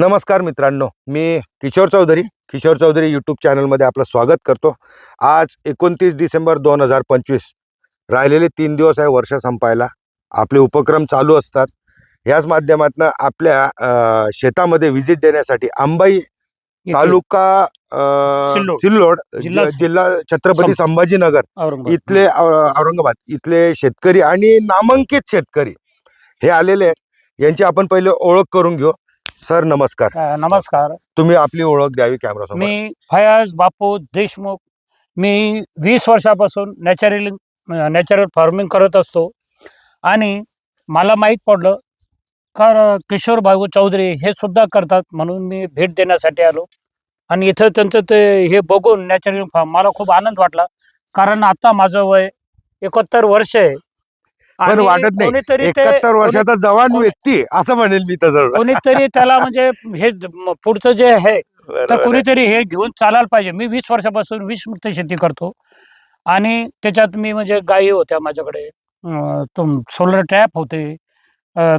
नमस्कार मित्रांनो मी किशोर चौधरी. किशोर चौधरी यूट्यूब चॅनलमध्ये आपलं स्वागत करतो. आज एकोणतीस डिसेंबर दोन हजार पंचवीस राहिलेले तीन दिवस आहे वर्ष संपायला. आपले उपक्रम चालू असतात. याच माध्यमातून आपल्या शेतामध्ये व्हिजिट देण्यासाठी अंबाई तालुका सिल्लोड. जिल्हा छत्रपती संभाजीनगर. इथले औरंगाबाद इथले शेतकरी आणि नामांकित शेतकरी हे आलेले आहेत. यांची आपण पहिले ओळख करून घेऊ. सर नमस्कार. अ, नमस्कार. तुम्ही आपली ओळख द्यावी कॅमेरा समोर मी फयाज बापू देशमुख. मी वीस वर्षापासून नॅचरल नॅचरल फार्मिंग करत असतो. आणि मला माहीत पडलं का किशोर भाऊ चौधरी हे सुद्धा करतात म्हणून मी भेट देण्यासाठी आलो. आणि इथं त्यांचं ते हे बघून नॅचरल फार्म मला खूप आनंद वाटला. कारण आता माझं वय एकोहत्तर वर्ष आहे. पण वाटत नाही. एकाहत्तर वर्षाचा जवान व्यक्ती असं म्हणेल मी तसं. कोणीतरी त्याला म्हणजे हे पुढचं जे आहे तर कुणीतरी हे घेऊन चालायला पाहिजे. मी वीस वर्षापासून वीस मुक्त शेती करतो. आणि त्याच्यात मी म्हणजे गायी होत्या माझ्याकडे. तुम सोलर ट्रॅप होते.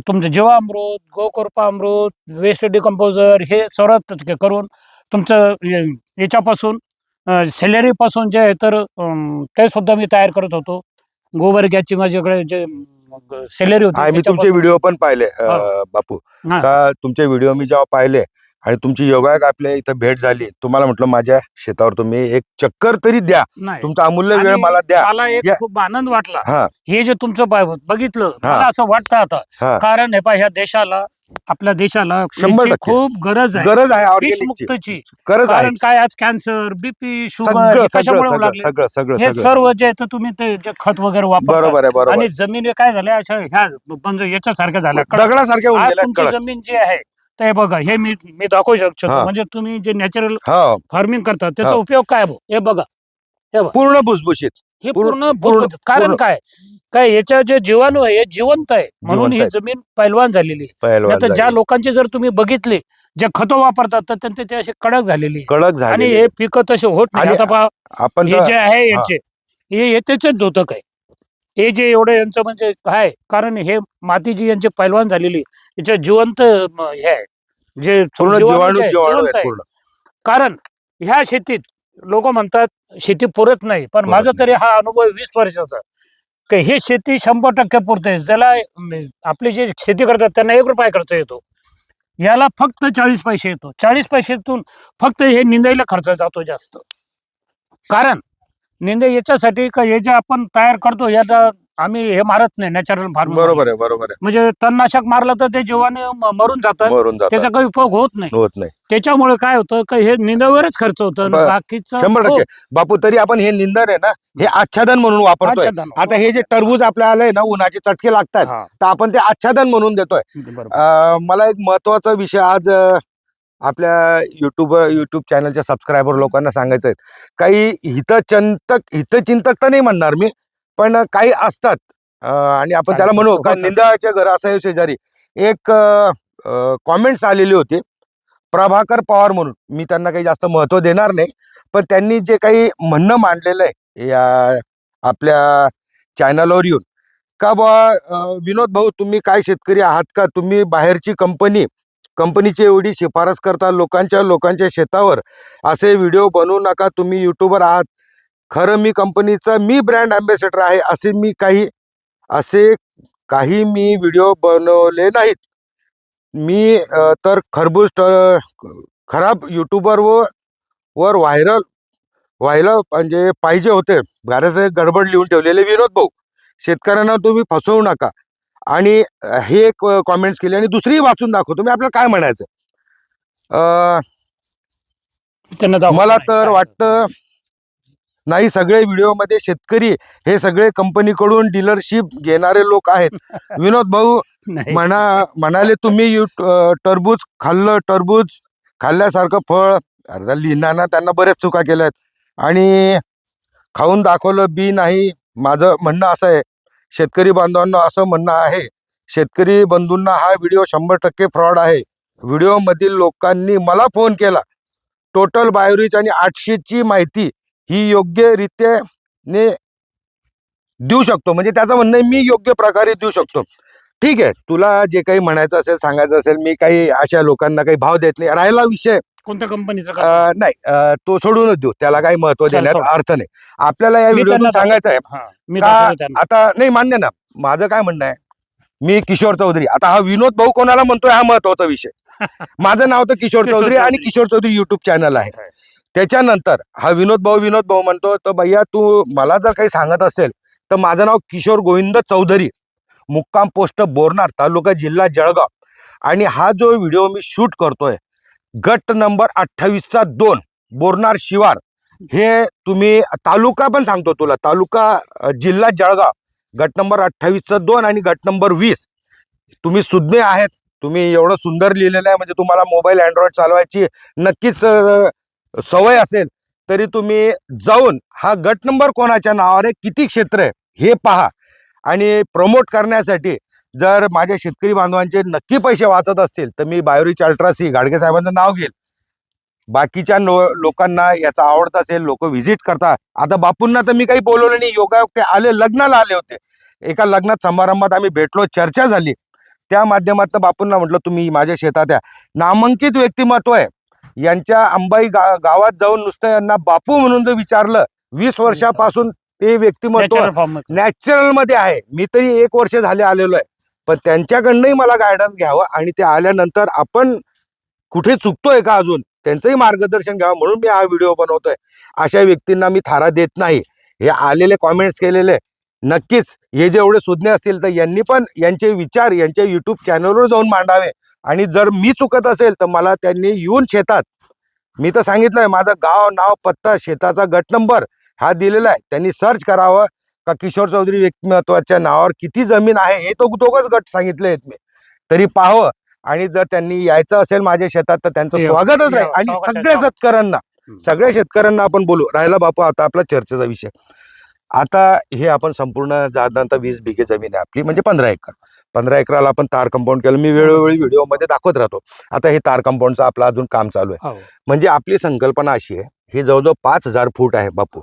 तुमचं जीवामृत गोकृपा अमृत वेस्ट डिकम्पोजर हे सर्व त- करून तुमचं याच्यापासून सॅलरी पासून जे आहे तर ते सुद्धा मी तयार करत होतो. गोबर गॅसची माझ्याकडे जे सॅलरी होती आम्ही तुमचे त्याच्यापासून- व्हिडिओ पण पाहिले अं, हो. बापू हा. का तुमचे व्हिडिओ मी जेव्हा पाहिले आणि तुमची योगायोग आपल्या इथं भेट झाली. तुम्हाला म्हटलं माझ्या शेतावर तुम्ही एक चक्कर तरी द्या. नाही. तुमचा अमूल्य वेळ आणि मला द्या. मला एक या- खूप आनंद वाटला. हा. हे जे तुमचं पाय बघितलं हा. मला असं वाटतं हा. आता कारण हे पा ह्या देशाला आपल्या देशाला शंभर याची टक्के. खूप गरज आहे. गरज आहे ऑर्गॅनिकची. मुक्तची. गरज आहे. कारण काय आज कॅन्सर बीपी शुगर सगळं हे सगळं कशामुळे होऊ सगळं लागले सगळं सगळं हे सगळं. सर्व जे आहे ते तुम्ही ते जे खत वगैरे वापर बरोबर आहे बरोबर. आणि जमीन काय झाल्या अशा ह्या म्हणजे याच्यासारख्या झाल्या. कडक. दगडासारखे होऊन आज गेल्या तुमची कडक जमीन जी आहे हे बघा हे मी मी दाखवू शकतो हा. म्हणजे तुम्ही जे नॅचरल हो फार्मिंग करतात त्याचा हा. उपयोग काय भाऊ? हे बघा पूर्ण भुसभुशीत हे पूर्ण- पूर्ण पूर्ण- भुसभुशीत. कारण पूर्ण. काय काय याच्या जे जीवाणू आहे हे जिवंत आहे म्हणून जिवंत ही आहे. जमीन पैलवान झालेली आहे पहिलवान ज्या झाली. लोकांचे जर तुम्ही बघितले जे खतं वापरतात तर त्यांचे ते असे कडक झालेली आहे. कडक आणि झाली हे पिकं तसे होत नाही आणि आता पहा आपण हे जे आहे यांचे हे हे त्याचेच द्योतक आहे हे जे एवढं यांचं म्हणजे काय कारण हे माती जी यांची पैलवान झालेली आहे, याच्या जिवंत म, हे आहे जे पूर्ण जीवाणू जीवाणू जिवंत आहे. पूर्ण. कारण ह्या शेतीत लोक म्हणतात शेती पुरत नाही. पण पुरत माझा नाही. तरी हा अनुभव आहे वीस वर्षाचा. की हे शेती शंभर टक्के पुरते ज्याला म, आपली जे शेती करतात त्यांना एक रुपया खर्च येतो. याला फक्त चाळीस पैसे येतो. चाळीस पैशातून फक्त हे निंदायला खर्च जातो जास्त. कारण निंदा याच्यासाठी का हे जे आपण तयार करतो याचा आम्ही हे मारत नाही नॅचरल फार्म बरोबर आहे बरोबर आहे. म्हणजे तणनाशक मारलं तर ते जीवाने म- मरून जातात मरून जातात त्याचा काही उपयोग होत नाही. होत नाही. त्याच्यामुळे काय होतं की हे निंदावरच खर्च होतं बर. बाकीचं शंभर हो, टक्के बापू तरी आपण हे निंदन आहे ना हे आच्छादन म्हणून वापरतोय. आच्छादन. आता हे जे टरबूज आपल्याला आलंय ना उन्हाचे चटके लागतात हा, तर आपण ते आच्छादन म्हणून देतोय. बरोबर. अं, मला एक महत्त्वाचा विषय आज अं, आपल्या युट्यूब युट्यूब चॅनलच्या सबस्क्रायबर लोकांना सांगायचं आहे. काही हितचिंतक हितचिंतक तर नाही म्हणणार मी. पण काही असतात. आणि आपण त्याला म्हणू का. निंदाच्या घर असाय शेजारी एक कॉमेंट्स आलेली होती. प्रभाकर पवार म्हणून. मी त्यांना काही जास्त महत्त्व देणार नाही. पण त्यांनी जे काही म्हणणं मांडलेलं आहे या आपल्या चॅनलवर येऊन. का बा विनोद भाऊ तुम्ही काय शेतकरी आहात का? तुम्ही बाहेरची कंपनी कंपनीची एवढी शिफारस करता लोकांच्या लोकांच्या शेतावर. असे व्हिडिओ बनवू नका. तुम्ही युट्यूबर आहात. खरं मी कंपनीचा मी ब्रँड अँबॅसेडर आहे असे मी काही असे काही मी व्हिडिओ बनवले नाहीत. मी तर खरबूज खराब युट्यूबर व वर व्हायरल व्हायला म्हणजे पाहिजे होते. बरेचसे गडबड लिहून ठेवलेले विनोद भाऊ. शेतकऱ्यांना तुम्ही फसवू नका. आणि हे एक कॉमेंट्स केले आणि दुसरी वाचून दाखवतो मी आपल्याला काय म्हणायचं? त्यांना मला. तर वाटतं नाही सगळे व्हिडिओमध्ये शेतकरी हे सगळे कंपनीकडून डीलरशिप घेणारे लोक आहेत. विनोद भाऊ. म्हणा म्हणाले तुम्ही टरबूज खाल्लं टरबूज खाल्ल्यासारखं फळ. अर्धा लिहिणाना त्यांना बऱ्याच चुका केल्या आहेत. आणि खाऊन दाखवलं बी नाही. माझं म्हणणं असं आहे शेतकरी बांधवांना असं म्हणणं आहे. शेतकरी बंधूंना हा व्हिडिओ शंभर टक्के फ्रॉड आहे. व्हिडिओमधील लोकांनी मला फोन केला. टोटल बायोरिच आणि आठशेची माहिती ही योग्यरित्याने देऊ शकतो. म्हणजे त्याचं म्हणणं आहे मी योग्य प्रकारे देऊ शकतो. ठीक आहे. तुला जे काही म्हणायचं असेल सांगायचं असेल मी काही अशा लोकांना काही भाव देत नाही. राहिला विषय. कोणत्या कंपनीचं नाही. तो सोडूनच देऊ. त्याला काही महत्त्व देण्यात. अर्थ नाही. आपल्याला या व्हिडिओतून सांगायचं आहे. आता नाही मान्य ना. माझं काय म्हणणं आहे मी किशोर चौधरी. आता हा विनोद भाऊ कोणाला म्हणतोय हा महत्त्वाचा विषय. माझं नाव तर किशोर चौधरी आणि. किशोर चौधरी युट्यूब चॅनल आहे. त्याच्यानंतर हा विनोद भाऊ विनोद भाऊ म्हणतो तर भैया तू मला जर काही सांगत असेल तर माझं नाव किशोर गोविंद चौधरी मुक्काम पोस्ट बोरनार तालुका जिल्हा जळगाव. आणि हा जो व्हिडिओ मी शूट करतोय गट नंबर अठ्ठावीसचा दोन बोरनार शिवार हे तुम्ही तालुका पण सांगतो तुला तालुका जिल्हा जळगाव गट नंबर अठ्ठावीसचा दोन आणि गट नंबर वीस. तुम्ही सुज्ञ आहेत तुम्ही एवढं सुंदर लिहिलेलं आहे म्हणजे तुम्हाला मोबाईल अँड्रॉइड चालवायची नक्कीच सवय असेल तरी तुम्ही जाऊन हा गट नंबर कोणाच्या नावावर आहे किती क्षेत्र आहे हे पहा. आणि प्रमोट करण्यासाठी जर माझ्या शेतकरी बांधवांचे नक्की पैसे वाचत असतील तर मी बायोरिच अल्ट्रासी गाडगे साहेबांचं नाव घेईल. बाकीच्या नो लोकांना याचा आवडत असेल लोक व्हिजिट करतात. आता बापूंना तर मी काही बोलवलं नाही योगायोग ते आले लग्नाला आले होते. एका लग्नात समारंभात आम्ही भेटलो चर्चा झाली. त्या माध्यमातून बापूंना म्हटलं तुम्ही माझ्या शेतात या. नामांकित व्यक्तिमत्व आहे. यांच्या अंबाई गा गावात जाऊन नुसतं यांना बापू म्हणून जर विचारलं वीस वर्षापासून ते व्यक्तिमत्व. नॅचरलमध्ये. आहे. मी तरी एक वर्ष झाले आलेलो आहे. पण त्यांच्याकडनंही मला गायडन्स घ्यावं आणि ते आल्यानंतर आपण कुठे चुकतोय का अजून त्यांचंही मार्गदर्शन घ्यावं म्हणून मी हा व्हिडिओ बनवतोय. अशा व्यक्तींना मी थारा देत नाही. हे आलेले कॉमेंट्स केलेले नक्कीच. हे जेवढे सुज्ञ असतील तर यांनी पण यांचे विचार यांच्या युट्यूब चॅनलवर जाऊन मांडावे. आणि जर मी चुकत असेल तर मला त्यांनी येऊन शेतात. मी तर सांगितलंय माझं गाव नाव पत्ता शेताचा गट नंबर हा दिलेला आहे. त्यांनी सर्च करावं. का किशोर चौधरी व्यक्तिमत्वाच्या नावावर किती जमीन आहे हे तो दोघच गट सांगितले आहेत मी. तरी पाहावं. आणि जर त्यांनी यायचं असेल माझ्या शेतात तर त्यांचं स्वागतच राहील. आणि आहे, सगळ्या. शेतकऱ्यांना. सगळ्या शेतकऱ्यांना आपण बोलू. राहिला बापू आता आपला चर्चेचा विषय. आता हे आपण संपूर्ण साधारणतः वीस बिघे जमीन आहे आपली म्हणजे पंधरा एकर. पंधरा एकराला आपण तार कंपाऊंड केलं. मी वेळोवेळी व्हिडिओमध्ये दाखवत राहतो. आता हे तार कंपाऊंडचं आपलं अजून काम चालू आहे. हो, म्हणजे आपली संकल्पना अशी आहे हे जवळजवळ पाच हजार फूट आहे बापू.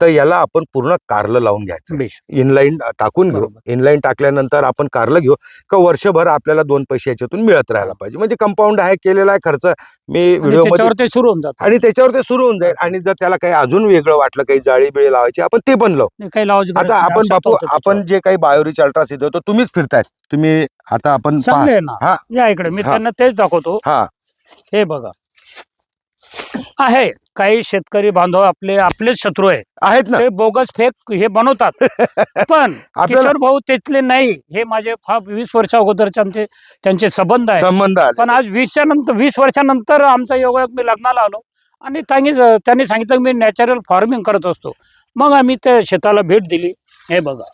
तर याला आपण पूर्ण कारलं लावून घ्यायचं. इनलाईन टाकून घेऊ. इनलाईन टाकल्यानंतर आपण कारलं घेऊ. का वर्षभर आपल्याला दोन पैसे याच्यातून मिळत राहायला पाहिजे. म्हणजे कंपाऊंड आहे केलेला आहे खर्च. मी व्हिडिओ ते सुरू होऊन जात. आणि त्याच्यावर ते सुरू होऊन जाईल. आणि जर त्याला काही अजून वेगळं वाटलं काही जाळी बिळी लावायची आपण ते पण लावू. काही लावायची आता आपण बापू आपण. जे काही बायोरिच अल्ट्रास देतो तुम्हीच फिरतायत. तुम्ही आता आपण हा. या इकडे. मी. त्यांना तेच दाखवतो. हा. हे बघा. आहे. काही शेतकरी बांधव आपले आपलेच शत्रू आहे. आहेत ना. ते बोगस फेक हे बनवतात. पण आपल्याला किशोर भाऊ तिथले नाही. हे माझे फार वीस वर्षा अगोदरचे आमचे त्यांचे संबंध आहे संबंध आले. पण आज वीसच्या नंतर वीस वर्षानंतर आमचा योगायोग मी लग्नाला आलो. आणि त्यांनी त्यांनी सांगितलं मी नॅचरल फार्मिंग करत असतो. मग आम्ही त्या शेताला भेट दिली. हे बघा.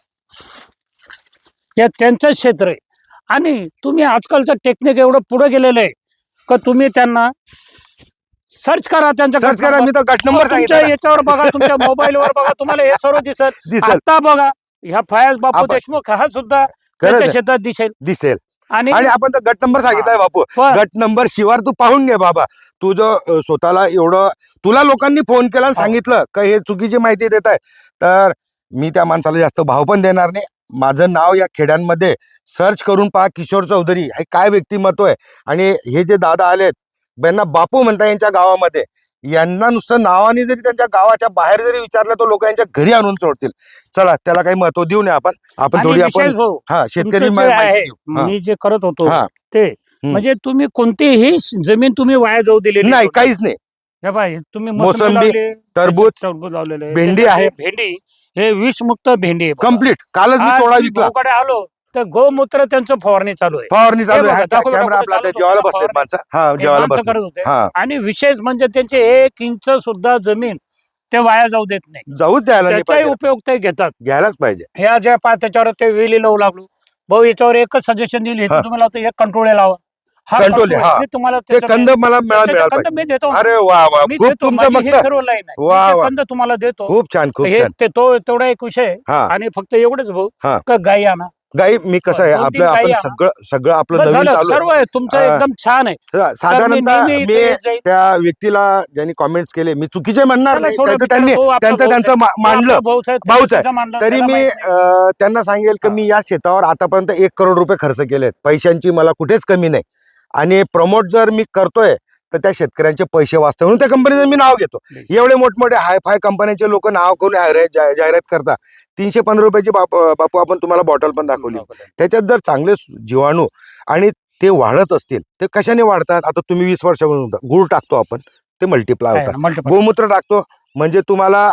या त्यांचंच क्षेत्र आहे. आणि तुम्ही आजकालचं टेक्निक एवढं पुढे गेलेलं आहे. का तुम्ही त्यांना सर्च करा त्यांच्या सर्च करा मी तर गट नंबर तुमच्या सांगितलं. याच्यावर बघा तुमच्या मोबाईलवर बघा तुम्हाला हे सर्व दिसत दिसेल. आता बघा ह्या फयाज बापू आपण- देशमुख हा सुद्धा त्याच्या. शेतात दिसेल. दिसेल. आणि आणि आपण तर गट नंबर सांगितलाय बापू. पण- गट नंबर शिवार तू पाहून घे बाबा. तू जो अ, स्वतःला एवढं तुला लोकांनी फोन केला आणि. सांगितलं का हे चुकीची माहिती देत आहे. तर मी त्या माणसाला जास्त भाव पण देणार नाही. माझं नाव या खेड्यांमध्ये सर्च करून पहा किशोर चौधरी. हे काय व्यक्तिमत्व आहे? आणि हे जे दादा आलेत यांना बापू म्हणता यांच्या गावामध्ये. यांना नुसतं नावाने जरी त्यांच्या गावाच्या बाहेर जरी विचारलं तर लोक यांच्या घरी आणून सोडतील. चला त्याला काही महत्त्व देऊ नये आपण. आपण थोडी आपण हा शेतकरी मा- जे करत होतो हा. ते म्हणजे तुम्ही कोणतीही जमीन तुम्ही वाया जाऊ दिली नाही काहीच नाही. तुम्ही मोसंबी, टरबूज, टरबूज लावलेले आहे. भेंडी आहे. भेंडी हे विषमुक्त भेंडी. कंप्लीट कालच मी थोडा विकला. आलो तर गोमूत्र त्यांचं फवारणी चालू आहे. फवारणी चालू आहे. कॅमेरा आपला आता जेवायला तुम्हाला बसलेत माणसं. हा जेवायला माणसं बसले हा. आणि विशेष म्हणजे त्यांचे एक इंच सुद्धा जमीन ते वाया जाऊ देत नाही. जाऊच द्यायला त्याचाही उपयोग ते घेतात. घ्यायलाच पाहिजे. ह्या ज्या पा त्याच्यावर ते वेली लावू लागलो. भाऊ याच्यावर एकच सजेशन दिली. हा. तुम्ही लावतो एक कंट्रोल लावा. हा. तुम्हाला ते कंद मला कंद मी देतो अरे वा वा. खूप तुमचं मग सर्व लाईन आहे. कंद तुम्हाला देतो. खूप छान खूप छान. ते तो तेवढा एक विषय आणि फक्त एवढंच भाऊ. का गाई आणा. गाई मी कसं आहे आपलं आपण. सगळं सगळं आपलं बस नवीन झालं चालू सर्व आहे तुमचं हा. एकदम छान आहे साधारणतः नेहमी मी इथे येत जाईन. त्या व्यक्तीला ज्यांनी कॉमेंट्स केले मी चुकीचे म्हणणार त्याला नाही सोडा त्याचं बिचारा, त्यांनी आपला त्यांचं भाऊच त्यांचं. मा- मांडलं आपला भाऊच आहे, भाऊच आहे. त्याचं मांडलं, तरी त्याला मी माहीत नाही. अं, त्यांना सांगेल की. मी या शेतावर आतापर्यंत एक करोड रुपये खर्च केलेत पैशांची मला कुठेच कमी नाही आणि प्रमोट जर मी करतोय तर त्या शेतकऱ्यांचे पैसे वाचतो म्हणून त्या कंपनीचं मी नाव घेतो. एवढे मोठमोठे हाय फाय कंपन्यांचे लोक नाव करून जाहिरात जाहि- जाहिरात करता. तीनशे पंधरा रुपयाची बाप बापू आपण तुम्हाला बॉटल पण दाखवली. त्याच्यात जर चांगले जीवाणू आणि ते वाढत असतील ते कशाने वाढतात? आता तुम्ही वीस वर्षापासून. गुळ टाकतो आपण. ते मल्टिप्लाय होतात. गोमूत्र टाकतो. म्हणजे तुम्हाला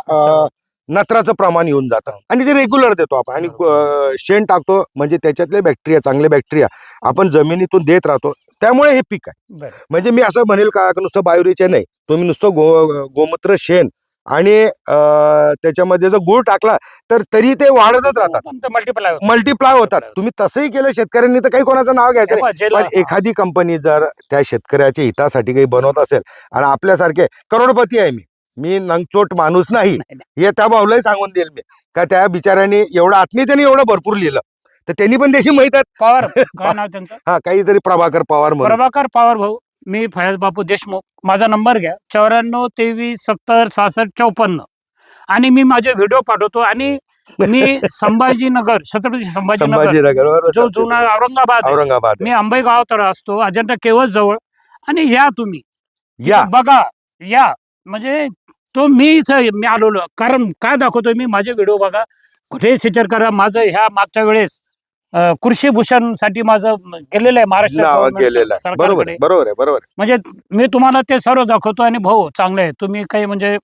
नत्राचं प्रमाण येऊन जातं. आणि ते रेग्युलर देतो आपण. आणि शेण टाकतो म्हणजे त्याच्यातले बॅक्टेरिया चांगले बॅक्टेरिया आपण जमिनीतून देत राहतो. त्यामुळे हे पीक आहे. म्हणजे मी असं म्हणेल का नुसतं बायोरीचे नाही. तुम्ही नुसतं गो गोमूत्र शेण आणि त्याच्यामध्ये जर गुळ टाकला तर तरी ते वाढतच राहतात. तुमचं multiply होतं. मल्टिप्लाय होतात. तुम्ही तसंही केलं शेतकऱ्यांनी तर काही कोणाचं नाव घ्यायचं पण एखादी कंपनी जर त्या शेतकऱ्याच्या हितासाठी काही बनवत असेल आणि आपल्यासारखे करोडपती आहे मी मी नंगचोट माणूस नाही. हे त्या भाऊलाही सांगून देईल मी. का त्या बिचाऱ्याने एवढं आत्मीयतेने एवढं भरपूर लिहिलं. तर त्यांनी पण त्याची माहीत आहे पवार काय नाव त्यांचं? हा काहीतरी प्रभाकर पवार म्हणून. प्रभाकर पवार भाऊ. मी फयाज बापू देशमुख. माझा नंबर घ्या. चौऱ्याण्णव तेवीस सत्तर सहासष्ट चौपन्न. आणि मी माझे व्हिडिओ पाठवतो आणि मी संभाजीनगर छत्रपती संभाजीनगर संभाजीनगर बरोबर जो जुना औरंगाबाद आहे. औरंगाबाद. मी अंबई गावात असतो अजंठा केवळ जवळ. आणि या तुम्ही. या. बघा या. म्हणजे तो मी इथं मी आलेलो. कारण काय दाखवतोय मी? माझे व्हिडिओ बघा. कुठेही सिचर करा. माझं ह्या मागच्या वेळेस कृषी भूषणसाठी माझं गेलेलं आहे महाराष्ट्र नाव गेलेलं आहे. बरोबर सरकारकडे आहे बरोबर आहे बरोबर आहे. म्हणजे मी तुम्हाला ते सर्व दाखवतो आणि भाऊ चांगले आहे. तुम्ही काही म्हणजे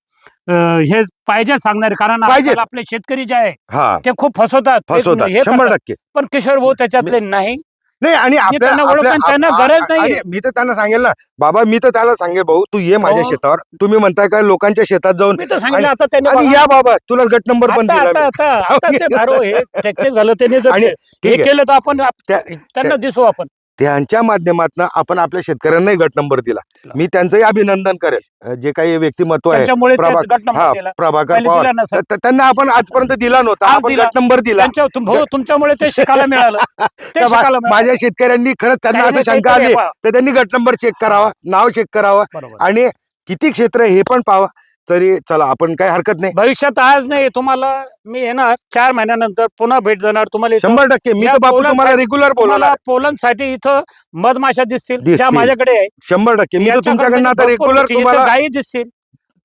अं, हे पाहिजे सांगणारे. कारण. आजकाल आपले शेतकरी जे आहे हा. ते खूप फसवतात. ते फसवतात. हे शंभर करतात. टक्के. पण किशोर भाऊ त्याच्यातले नाही. नाही आणि आपल्या त्यांना ओळख आपल्या- पण त्यांना आ- गरज नाहीये. आणि मी तर त्यांना सांगेल ना बाबा मी तर त्याला सांगेल भाऊ तू ये माझ्या हो. शेतावर तुम्ही म्हणताय काय लोकांच्या शेतात जाऊन मी तर सांगितलं आता त्यांनी आणि बघा. या बाबा तुला गट नंबर पण आता दिला आता मी. आता आता ते भारो हे टेक्निक झालं त्यांनी जर आणि हे ठीक आहे केलं तर आपण आप- त्या- त्यांना दिसू आपण त्यांच्या माध्यमातून आपण आपल्या शेतकऱ्यांनाही गट नंबर दिला. मी त्यांचंही अभिनंदन करेल. जे काही व्यक्तिमत्व आहे त्यांच्यामुळे ते प्रभा- गट नंबर हा दिला. प्रभाकर पहिले पवार. नसेल. त्यांना आपण आजपर्यंत दिला नव्हता. आपण दिला. गट नंबर दिला. त्यांच्या तुम- भाऊ तुमच्यामुळे ते शिकायला मिळालं. ते त्या मा- शिकायला मिळालं. माझ्या शेतकऱ्यांनी खरंच त्यांना काही असं शंका काहीतरी आली आहे, तर त्यांनी गट नंबर चेक करावा नाव चेक करावं बरोबर. आणि किती क्षेत्र आहे हे पण पाहावं. तरी चला आपण काही हरकत नाही. भविष्यात आज नाही तुम्हाला मी येणार चार महिन्यानंतर पुन्हा भेट देणार तुम्हाला इथं- शंभर टक्के मी या तर बापू तुम्हाला रेग्युलर बोलणार तुम्हाला पोलंडसाठी इथं मधमाशा दिसतील त्या. माझ्याकडे आहे. शंभर टक्के मी तर तुमच्याकडनं आता भरपूर रेग्युलर इथं तुम्हाला गायी दिसतील.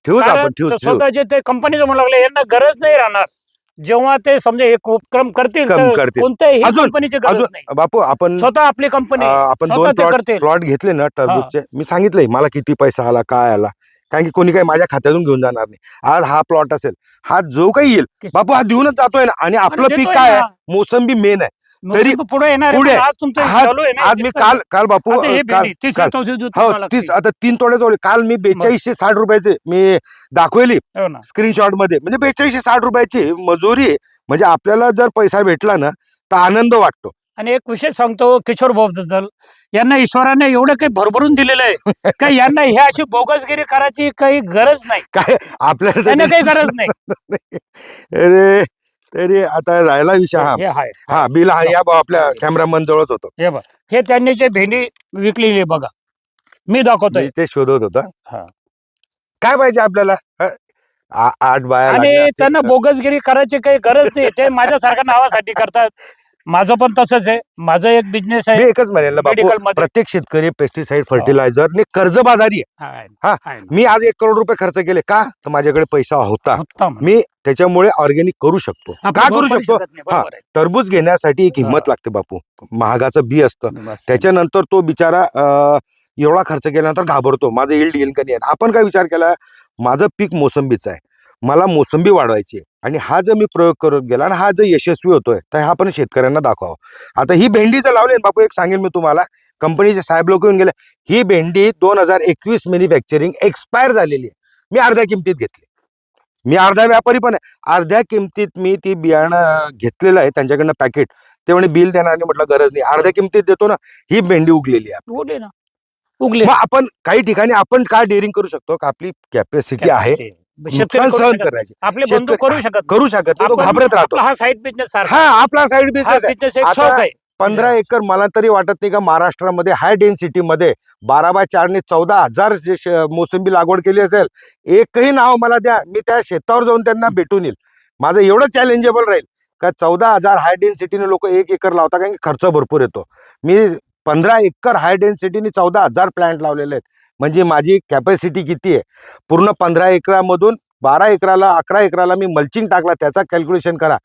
ठेवूच कारण आपण? ठेवू ठेवू. स्वतःचे ते कंपनीचं म्हणू लागले यांना गरज नाही राहणार. जेव्हा ते समजा एक उपक्रम करतील कम तर करतील. कोणत्याही अजून- कंपनीची गरज अजून नाही. बापू आपण स्वतः आपली कंपनी आपण स्वतः दोन ते प्लॉट करतील. प्लॉट घेतले ना टरबूजचे. मी सांगितलंय मला किती पैसा आला काय आला. कारण की कोणी काही माझ्या खात्यातून घेऊन जाणार नाही. आज हा प्लॉट असेल हा जो काही येईल बापू हा देऊनच जातोय ना. आणि आपलं आणि पीक काय आहे. मोसंबी मेन आहे. तरी पुढे येणार पुढे आज मी काल काल बापू हे हो तीस लागते. आता तीन तोडे जोडले. काल मी बेचाळीसशे साठ रुपयाचे मी दाखवली. हो. स्क्रीनशॉटमध्ये. म्हणजे बेचाळीसशे साठ रुपयाची मजुरी आहे. म्हणजे आपल्याला जर पैसा भेटला ना तर आनंद वाटतो. आणि एक विषय सांगतो किशोरबद्दल यांना ईश्वराने एवढं काही भरभरून दिलेलं आहे का यांना हे अशी बोगसगिरी करायची काही गरज नाही. काय? आपल्याला त्यांना काही गरज नाही. अरे तरी आता राहिला विषय हा. हे हाय. बिल हा या आपल्या कॅमेरामन जवळच होतो. हे बघ. हे त्यांनी जे भेंडी विकलेली आहे बघा. मी दाखवतोय. मी ते शोधत होता. हा. काय पाहिजे आपल्याला? आठ बाया आणि त्यांना. बोगसगिरी करायची काही गरज नाही. ते माझ्यासारख्या नावासाठी करतात. माझं पण तसंच आहे माझं एक बिझनेस मी आहे एकच म्हणेल ना बापू मेडिकलमध्ये प्रत्येक शेतकरी पेस्टिसाइड फर्टिलायझर ने कर्जबाजारी आहे आहे, हा. आहे. मी आज एक करोड रुपये खर्च केले का तर माझ्याकडे पैसा होता उत्तम. मी त्याच्यामुळे ऑर्गॅनिक करू शकतो आपण का करू शकतो शकत नाही, बरोबर आहे. टरबूज घेण्यासाठी एक हिंमत हा. लागते बापू महागाचं बी असतं बस. त्याच्यानंतर तो बिचारा अं, एवढा खर्च केल्यानंतर घाबरतो माझं येईल येईल का नाही येईल. आपण काय विचार केला माझं पीक मोसंबीचं आहे मला मोसंबी वाढवायची आहे आणि हा जर मी प्रयोग करत गेला आणि हा जर यशस्वी होतोय तर हा आपण शेतकऱ्यांना दाखवावं. आता ही भेंडी जर लावली ना बापू एक सांगेन मी तुम्हाला. कंपनीचे साहेब लोक येऊन गेले ही भेंडी दोन हजार एकवीस मॅन्युफॅक्चरिंग एक्सपायर झालेली आहे. मी अर्ध्या किमतीत घेतली. मी अर्धा व्यापारी पण आहे. अर्ध्या किमतीत मी ती बियाणं घेतलेलं आहे त्यांच्याकडनं पॅकेट ते म्हणे बिल देणार नाही म्हटलं गरज नाही. अर्ध्या किमतीत देतो ना ही भेंडी उगलेली आहे उगले ना. उगले. मग आपण काही ठिकाणी आपण काय डेअरिंग करू शकतो? का आपली कॅपॅसिटी आहे? नुकसान सहन. करायचे. आपले बंधू करू शकत. करू शकत नाही तो आपण- घाबरत राहतो. आपला हा साईड बिझनेस सारखा. हा आपला साईड हा बिझनेस बिझनेस एक आता- शौक आहे. पंधरा एकर मला तरी वाटत नाही का महाराष्ट्रामध्ये हाय डेन्सिटीमध्ये बारा बाय चारने चौदा हजार जे श- मोसंबी लागवड केली असेल एकही नाव मला द्या मी त्या शेतावर जाऊन त्यांना भेटून येईल. माझं एवढं चॅलेंजेबल राहील. का चौदा हजार हाय डेन्सिटीने लोक एक एकर लावता कारण की खर्च भरपूर येतो. मी पंधरा एकर हाय डेन्सिटीने चौदा हजार प्लॅन्ट लावलेले आहेत. म्हणजे माझी कॅपॅसिटी किती आहे? पूर्ण पंधरा एकरामधून बारा एकराला अकरा एकराला मी मल्चिंग टाकला त्याचा कॅल्क्युलेशन करा.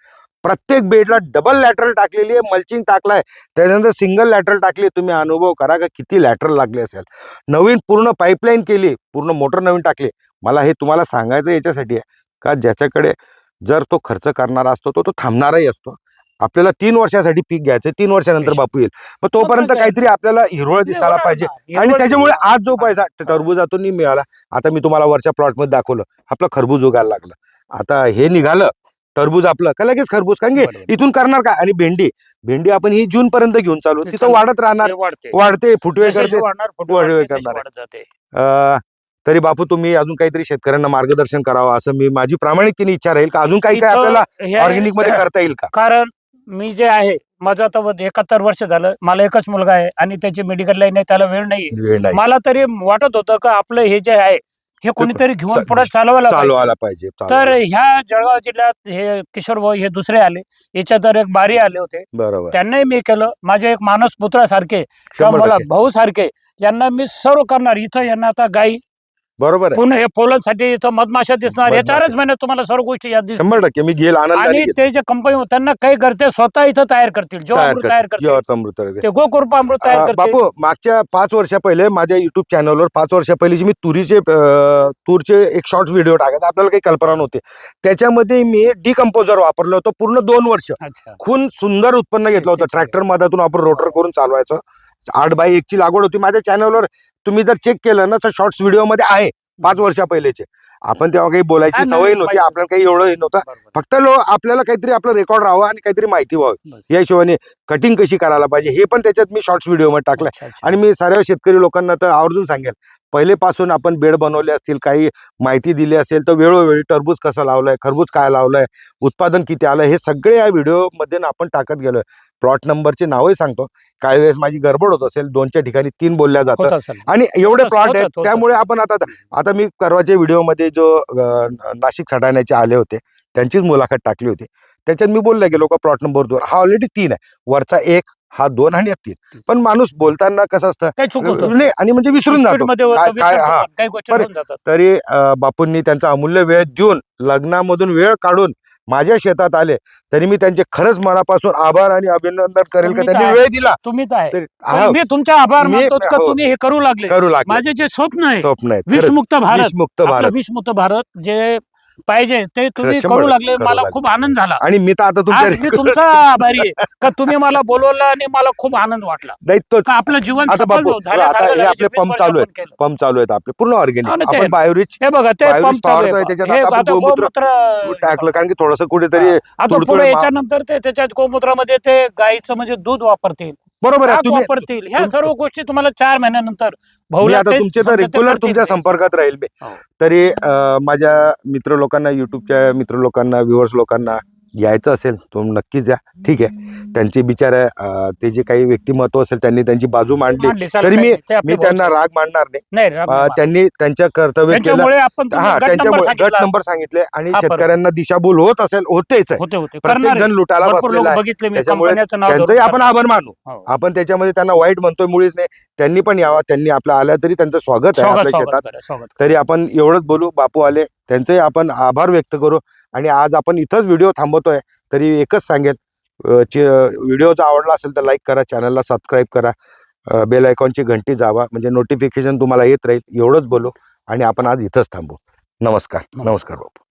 प्रत्येक बेडला डबल लॅटरल टाकलेली आहे मल्चिंग टाकलाय. त्याच्यानंतर सिंगल लॅटरल टाकली तुम्ही अनुभव करा का किती लॅटरल लागले असेल. नवीन पूर्ण पाईपलाईन केली पूर्ण मोटर नवीन टाकली. मला हे तुम्हाला सांगायचं याच्यासाठी आहे का? ज्याच्याकडे जर तो खर्च करणारा असतो तो तो थांबणाराही असतो. आपल्याला तीन वर्षासाठी पीक घ्यायचं तीन वर्षानंतर बापू येईल. पण तोपर्यंत? काहीतरी आपल्याला हिरवळ दिसायला पाहिजे. आणि त्याच्यामुळे आज जो पैसा टरबुजातून मिळाला आता मी तुम्हाला वरच्या प्लॉटमध्ये दाखवलं. आपलं खरबूज उगायला लागलं. आता हे निघालं टरबूज आपलं. का लगेच खरबूज? कारण की. इथून करणार काय? आणि भेंडी. भेंडी आपण ही जून पर्यंत घेऊन चालू. तिथं. वाढत राहणार वाढते. फुटवे करते फुटवे करणार तरी बापू तुम्ही अजून काहीतरी शेतकऱ्यांना मार्गदर्शन करावं असं मी माझी प्रामाणिकतेने इच्छा राहील का? अजून काही काय आपल्याला ऑर्गॅनिकमध्ये करता येईल का? कारण मी जे आहे माझं आता व- एकाहत्तर वर्ष झालं मला एकच मुलगा आहे आणि त्याची मेडिकल लाईन आहे त्याला वेळ नाही वेळ नाही. मला तरी वाटत होतं का आपलं हे जे आहे हे कोणीतरी घेऊन पुढे चालवायला पाहिजे. चालवायला पाहिजे तर. ह्या जळगाव जिल्ह्यात हे किशोर भाऊ हे दुसरे आले. याच्या तर एक बारी आले होते. बरोबर. त्यांनाही मी केलं. माझे एक मानस पुत्रासारखे किंवा शंभर मला टक्के. भाऊ सारखे यांना मी सर्व करणार. इथं यांना आता गाई बरोबर आहे. पुन्हा हे पोलांसाठी इथं मधमाशा दिसणार. या मधमाशा. चारच महिन्यात तुम्हाला सर्व गोष्टी याद दिसतील. शंभर टक्के. मी घेईल आणि. ते जे कंपनी त्यांना काही करते स्वतः इथं तयार करतील. जो तयार अमृत तयार करतील. अमृत. ते गोकृपामृत तयार अं, करतील. बापू मागच्या पाच वर्षा पहिले माझ्या युट्यूब चॅनलवर पाच वर्षा पहिलीची मी तुरीचे अं, तूरचे एक शॉर्ट व्हिडिओ टाकत आपल्याला काही कल्पना नव्हती. त्याच्यामध्ये मी डिकम्पोजर वापरलं होतं पूर्ण दोन वर्ष. अच्छा. खूप सुंदर उत्पन्न घेतलं होतं. ट्रॅक्टर मधातून आपण रोटर करून चालवायचं. आठ बाय एकची लागवड होती माझ्या चॅनलवर तुम्ही जर चेक केलं ना तर शॉर्ट्स व्हिडिओमध्ये आहे पाच वर्षा पहिलेचे आपण तेव्हा काही बोलायची सवय नव्हती आपल्याला काही एवढं हे नव्हतं. फक्त लो आपल्याला काहीतरी आपलं रेकॉर्ड राहावं आणि काहीतरी माहिती व्हावी. या हिशोबाने कटिंग कशी करायला पाहिजे हे पण त्याच्यात मी शॉर्ट्स व्हिडिओमध्ये टाकलं. आणि मी सर्व शेतकरी लोकांना तर आवर्जून सांगेल पहिलेपासून आपण बेड बनवले असतील काही माहिती दिली असेल तर वेळोवेळी टरबूज कसं लावलंय खरबूज काय लावलंय उत्पादन किती आलं हे सगळे या व्हिडिओमध्ये आपण टाकत गेलोय. प्लॉट नंबरचे नावही सांगतो. काही वेळेस माझी गडबड होत असेल दोनच्या ठिकाणी तीन बोलल्या जातं होत असेल. आणि एवढे प्लॉट होत- आहेत होत- त्यामुळे आपण आता आता मी परवाच्या व्हिडिओमध्ये जो नाशिक सटाण्याचे आले होते त्यांचीच मुलाखत टाकली होती. त्याच्यात मी बोलला गेलो का प्लॉट नंबर दोन. हा ऑलरेडी तीन आहे. वरचा एक हा दोन आणि तीन. पण माणूस बोलताना कसं असतं? नाही. आणि म्हणजे विसरून जातो. काय- काय- हा. तरी बापूंनी त्यांचा अमूल्य वेळ देऊन लग्नामधून वेळ काढून माझ्या शेतात आले तरी मी त्यांचे खरंच मनापासून आभार आणि अभिनंदन करेल का त्यांनी? वेळ दिला. तुम्ही तर आहे. तरी पण हा, मी तुमचा आभार हो. तुम्ही हे करू लागले? करू लागले. माझे जे स्वप्न आहे स्वप्न खरंच. विषमुक्त भारत. विषमुक्त भारत. विषमुक्त भारत जे पाहिजे. ते तुम्ही शंभर करू टक्के लागले. करू मला लागले. खूप आनंद झाला. आणि मी तर आता तुमच्या आज मी तुमचा आभारी आहे. का तुम्ही मला बोलवलं आणि मला खूप आनंद वाटला. नाही तोच. का आपलं जीवन आता सफल बापू, झाल्यासारखं आता हे झालं, आपले जे पंप चालू केलं. पंप चालू आहेत आपले. पूर्ण ऑर्गेनिक ना, ते- आपण बायोरिच हे बघा ते बायोरिच पंप चालू आहे त्याच्यात हे आता आपण आता गोमूत्र गोमूत्र टाकलं कारण की थोडस कुठेतरी आता तुडतुडे पुढे मा- याच्यानंतर ते त्याच्यात गोमूत्रामध्ये ते गाईचं म्हणजे दूध वापरतील. बरोबर आहे तुम्ही वापरतील ह्या सर्व गोष्टी तुम्हाला चार महिन्यानंतर मी भाऊला आता तुमचे तर रेग्युलर तुमच्या. संपर्कात राहील मी हो. तरी अं, माझ्या मित्र लोकांना युट्यूबच्या मित्र लोकांना व्ह्युअर्स लोकांना यायचं असेल तुम्ही नक्कीच या. ठीक आहे. त्यांचे बिचारे अं, ते जे काही व्यक्तिमत्व असेल त्यांनी त्यांची बाजू मांडली. तरी मी-. ते आपले मी त्यांना राग मांडणार नाही. त्यांनी त्यांच्या कर्तव्य केलं. हा त्यांच्यामुळे नंबर गट सांगितला. नंबर सांगितले आणि. शेतकऱ्यांना दिशाभूल होत असेल होतेच प्रत्येक. जण लुटायला भरपूर बसलेला आहे. त्याच्यामुळे त्यांचंही आपण. आभार मानू. हो. आपण त्याच्यामध्ये त्यांना वाईट म्हणतोय मुळीच नाही. त्यांनी पण यावं त्यांनी आपल्या आल्या तरी त्यांचं स्वागत आहे आपल्या शेतात. तरी आपण एवढंच बोलू बापू आले. त्यांचेही आपण आभार व्यक्त करू. आणि आज आपण इथंच व्हिडिओ थांबवतोय तरी एकच सांगेल व्हिडिओ जर आवडला असेल तर लाईक करा चॅनलला सबस्क्राईब करा बेल आयकॉनची घंटी जावा म्हणजे नोटिफिकेशन तुम्हाला येत राहील एवढंच बोलू. आणि आपण आज इथंच थांबू. नमस्कार. नमस्कार. बापू